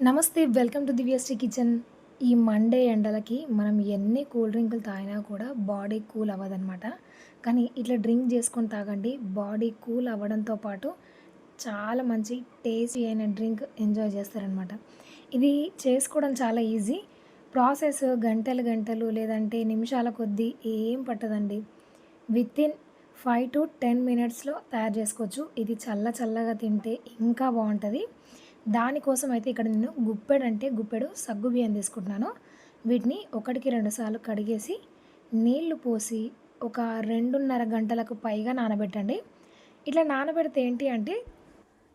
నమస్తే welcome to Divyashri kitchen. ఈ మండే ఎండలకి మనం ఎన్ని కూల్ డ్రింకులు తాగినా కూడా బాడీ కూల్ అవ్వదన్నమాట. కానీ ఇట్లా డ్రింక్ చేసుకొని తాగండి బాడీ కూల్ అవ్వడంతో పాటు చాలా మంచి టేస్టీ అయిన డ్రింక్ ఎంజాయ్ చేస్తారనమాట ఇది చేసుకోవడం చాలా ఈజీ. ప్రాసెస్ గంటలు గంటలు లేదంటే నిమిషాల కొద్దీ ఏం పట్టదండి. With in five to ten మినిట్స్లో తయారు చేసుకోవచ్చు. ఇది చల్ల చల్లగా తింటే ఇంకా బాగుంటుంది. దానికోసం అయితే ఇక్కడ నేను గుప్పెడు అంటే గుప్పెడు సగ్గు బియ్యం తీసుకుంటున్నాను. వీటిని ఒకటికి రెండుసార్లు కడిగేసి నీళ్ళు పోసి ఒక రెండున్నర గంటలకు పైగా నానబెట్టండి. ఇట్లా నానబెడితే ఏంటి అంటే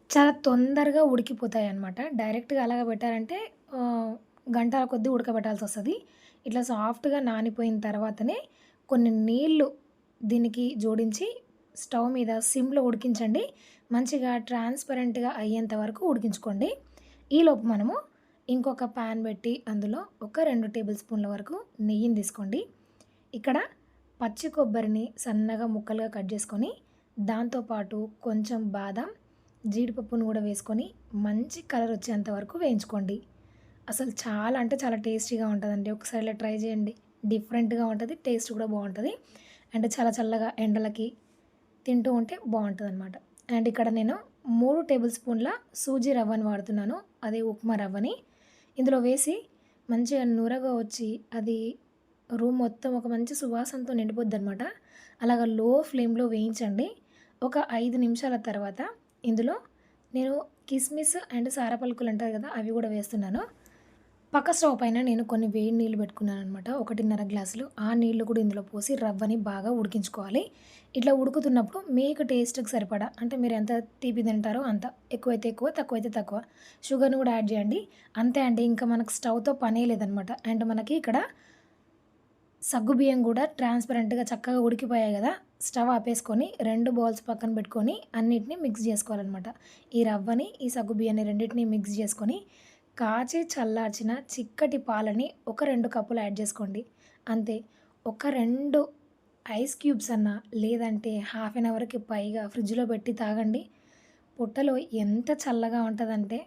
చాలా తొందరగా ఉడికిపోతాయి అన్నమాట. డైరెక్ట్గా అలాగ పెట్టారంటే గంటల కొద్దీ ఉడకబెట్టాల్సి వస్తుంది. ఇట్లా సాఫ్ట్గా నానిపోయిన తర్వాతనే కొన్ని నీళ్ళు దీనికి జోడించి స్టవ్ మీద సిమ్లో ఉడికించండి. మంచిగా ట్రాన్స్పరెంట్గా అయ్యేంత వరకు ఉడికించుకోండి. ఈలోపు మనము ఇంకొక ప్యాన్ పెట్టి అందులో ఒక రెండు టేబుల్ స్పూన్ల వరకు నెయ్యిని తీసుకోండి. ఇక్కడ పచ్చి కొబ్బరిని సన్నగా ముక్కలుగా కట్ చేసుకొని దాంతోపాటు కొంచెం బాదం జీడిపప్పును కూడా వేసుకొని మంచి కలర్ వచ్చేంత వరకు వేయించుకోండి. అసలు చాలా అంటే చాలా టేస్టీగా ఉంటుందండి. ఒకసారి ఇలా ట్రై చేయండి. డిఫరెంట్గా ఉంటుంది టేస్ట్ కూడా బాగుంటుంది. అండ్ చాలా చల్లగా ఎండలకి తింటూ ఉంటే బాగుంటుంది అనమాట అండ్ ఇక్కడ నేను మూడు టేబుల్ స్పూన్ల సూజీ రవ్వని వాడుతున్నాను. అదే ఉప్మా రవ్వని. ఇందులో వేసి మంచిగా నూరగా వచ్చి అది రూమ్ మొత్తం ఒక మంచి సువాసనతో నిండిపోద్ది అనమాట అలాగ లో ఫ్లేమ్లో వేయించండి. ఒక ఐదు నిమిషాల తర్వాత ఇందులో నేను కిస్మిస్ అండ్ సారపలుకులు అంటారు కదా అవి కూడా వేస్తున్నాను. పక్క స్టవ్ పైన నేను కొన్ని వేడి నీళ్ళు పెట్టుకున్నాను అనమాట ఒకటిన్నర గ్లాసులు. ఆ నీళ్ళు కూడా ఇందులో పోసి రవ్వని బాగా ఉడికించుకోవాలి. ఇట్లా ఉడుకుతున్నప్పుడు మీకు టేస్ట్కి సరిపడా. అంటే మీరు ఎంత తీపి తింటారో అంత. ఎక్కువైతే ఎక్కువ తక్కువైతే తక్కువ. షుగర్ని కూడా యాడ్ చేయండి. అంతే అండి. ఇంకా మనకు స్టవ్తో పనే లేదనమాట అండ్ మనకి ఇక్కడ సగ్గు బియ్యం కూడా ట్రాన్స్పరెంట్గా చక్కగా ఉడికిపోయాయి కదా. స్టవ్ ఆపేసుకొని రెండు బౌల్స్ పక్కన పెట్టుకొని అన్నిటిని మిక్స్ చేసుకోవాలన్నమాట. ఈ రవ్వని ఈ సగ్గు బియ్యాన్ని రెండింటిని మిక్స్ చేసుకొని కాచి చల్లార్చిన చిక్కటి పాలని ఒక రెండు కప్పులు యాడ్ చేసుకోండి. అంతే ఒక రెండు ఐస్ క్యూబ్స్ అన్నా లేదంటే హాఫ్ అన్ అవర్కి పైగా ఫ్రిడ్జ్లో పెట్టి తాగండి. పుట్టలో ఎంత చల్లగా ఉంటుందంటే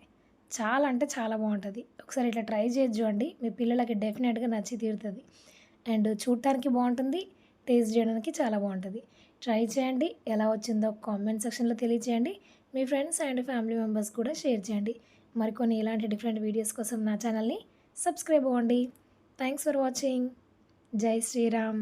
చాలా అంటే చాలా బాగుంటుంది. ఒకసారి ఇట్లా ట్రై చేసి చూడండి మీ పిల్లలకి డెఫినెట్గా నచ్చి తీరుతుంది. అండ్ చూడటానికి బాగుంటుంది టేస్ట్ చేయడానికి చాలా బాగుంటుంది. ట్రై చేయండి ఎలా వచ్చిందో కామెంట్ సెక్షన్లో తెలియచేయండి. మీ ఫ్రెండ్స్ అండ్ ఫ్యామిలీ మెంబర్స్ కూడా షేర్ చేయండి. మరికొన్ని ఇలాంటి డిఫరెంట్ వీడియోస్ కోసం నా ఛానల్ని సబ్స్క్రైబ్ అవ్వండి. థ్యాంక్స్ ఫర్ వాచింగ్ జై శ్రీరామ్.